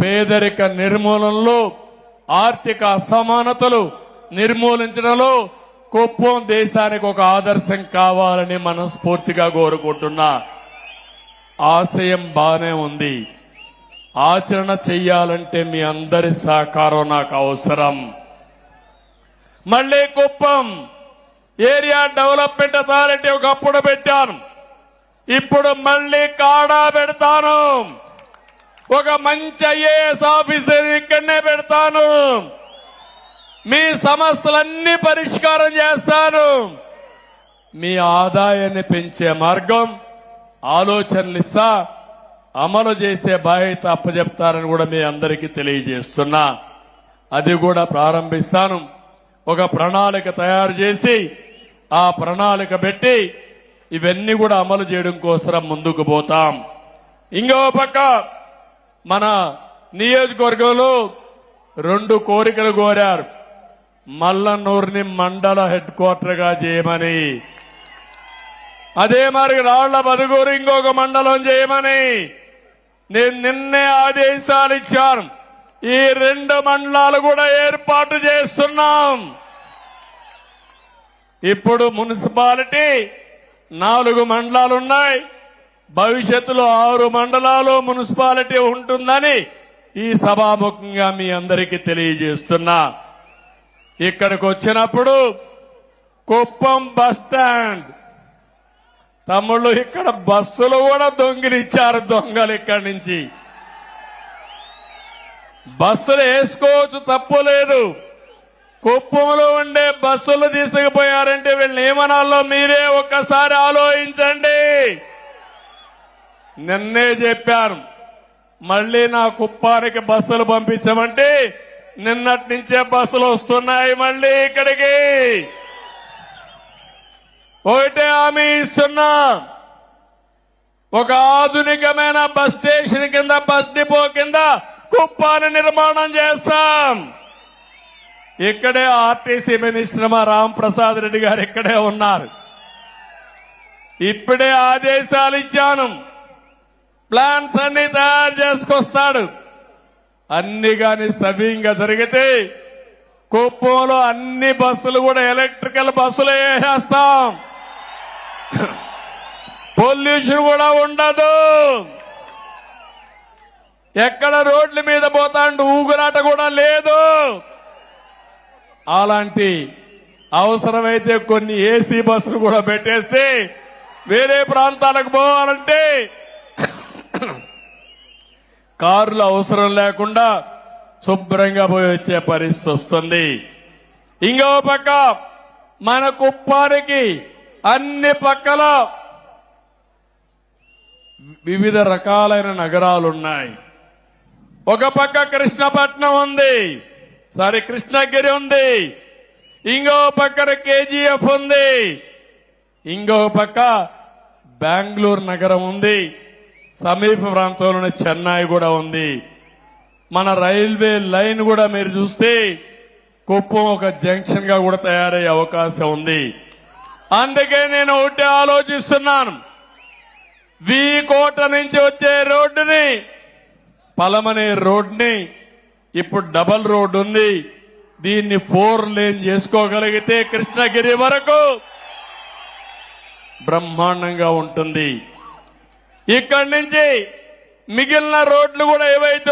పేదరిక నిర్మూలనలో ఆర్థిక అసమానతలు నిర్మూలించడంలో కుప్పం దేశానికి ఒక ఆదర్శం కావాలని మనస్ఫూర్తిగా కోరుకుంటున్నా. ఆశయం బానే ఉంది. ఆచరణ చెయ్యాలంటే మీ అందరి సహకారం నాకు అవసరం. మళ్ళీ కుప్పం ఏరియా డెవలప్మెంట్ అథారిటీ ఒకప్పుడు పెట్టాను. ఇప్పుడు మళ్ళీ కాడా పెడతాను. ఒక మంచి ఐఏఎస్ ఆఫీసర్ ఇక్కడనే పెడతాను. మీ సమస్యలన్నీ పరిష్కారం చేస్తాను. మీ ఆదాయాన్ని పెంచే మార్గం ఆలోచనలు ఇస్తా అమలు చేసే బాధ్యత అప్పచెప్తారని కూడా మీ అందరికీ తెలియజేస్తున్నా. అది కూడా ప్రారంభిస్తాను. ఒక ప్రణాళిక తయారు చేసి ఆ ప్రణాళిక పెట్టి ఇవన్నీ కూడా అమలు చేయడం కోసం ముందుకు పోతాం. ఇంకో పక్క మన నియోజకవర్గంలో రెండు కోరికలు కోరారు. మల్లన్నూరుని మండల హెడ్ క్వార్టర్గా చేయమని. అదే మరి రాళ్ళ బదుగూరు ఇంకొక మండలం చేయమని. నేను నిన్నే ఆదేశాలు ఇచ్చాను. ఈ రెండు మండలాలు కూడా ఏర్పాటు చేస్తున్నాం. ఇప్పుడు మున్సిపాలిటీ నాలుగు మండలాలు ఉన్నాయి. భవిష్యత్తులో ఆరు మండలాలు మున్సిపాలిటీ ఉంటుందని ఈ సభాముఖంగా మీ అందరికీ తెలియజేస్తున్నా. ఇక్కడికి వచ్చినప్పుడు కుప్పం బస్ స్టాండ్. తమ్ముళ్ళు ఇక్కడ బస్సులు కూడా దొంగిలిచ్చారు దొంగలు ఇక్కడి నుంచి. బస్సులు వేసుకోవచ్చు తప్పు లేదు. కుప్పంలో ఉండే బస్సులు తీసుకుపోయారంటే వీళ్ళని ఏమనాలో మీరే ఒక్కసారి ఆలోచించండి. నిన్నే చెప్పాను. మళ్ళీ నా కుప్పానికి బస్సులు పంపించమంటే నిన్నటి నుంచే బస్సులు వస్తున్నాయి మళ్ళీ ఇక్కడికి. ఒకటే హామీ ఇస్తున్నా. ఒక ఆధునికమైన బస్ స్టేషన్ కింద బస్ డిపో కింద కుప్పాన్ని నిర్మాణం చేస్తాం. ఇక్కడే ఆర్టీసీ మినిస్టర్ మా రామ్ ప్రసాద్ రెడ్డి గారు ఇక్కడే ఉన్నారు. ఇప్పుడే ఆదేశాలు ఇచ్చాను. ప్లాన్స్ అన్ని తయారు చేసుకొస్తాడు. అన్ని కానీ సవ్యంగా జరిగితే కుప్పంలో అన్ని బస్సులు కూడా ఎలక్ట్రికల్ బస్సులు వేసేస్తాం. పొల్యూషన్ కూడా ఉండదు. ఎక్కడ రోడ్ల మీద పోతాండు ఊగురాట కూడా లేదు. అలాంటి అవసరమైతే కొన్ని ఏసీ బస్సులు కూడా పెట్టేసి వేరే ప్రాంతాలకు పోవాలంటే కార్లు అవసరం లేకుండా శుభ్రంగా పోయి వచ్చే పరిస్థితి వస్తుంది. ఇంకో పక్క మన కుప్పానికి అన్ని పక్కల వివిధ రకాలైన నగరాలున్నాయి. ఒక పక్క కృష్ణపట్నం ఉంది సారీ కృష్ణగిరి ఉంది ఇంకో పక్కన కేజీఎఫ్ ఉంది ఇంకో పక్క బెంగళూరు నగరం ఉంది. సమీప ప్రాంతంలోని చెన్నై కూడా ఉంది. మన రైల్వే లైన్ కూడా మీరు చూస్తే కుప్పం ఒక జంక్షన్గా కూడా తయారయ్యే అవకాశం ఉంది. అందుకే నేను ఒకటి ఆలోచిస్తున్నాను. వి కోట నుంచి వచ్చే రోడ్డుని పలమనే రోడ్ని ఇప్పుడు డబల్ రోడ్ ఉంది. దీన్ని ఫోర్ లేన్ చేసుకోగలిగితే కృష్ణగిరి వరకు బ్రహ్మాండంగా ఉంటుంది. ఇక్కడి నుంచి మిగిలిన రోడ్లు కూడా ఏవైతే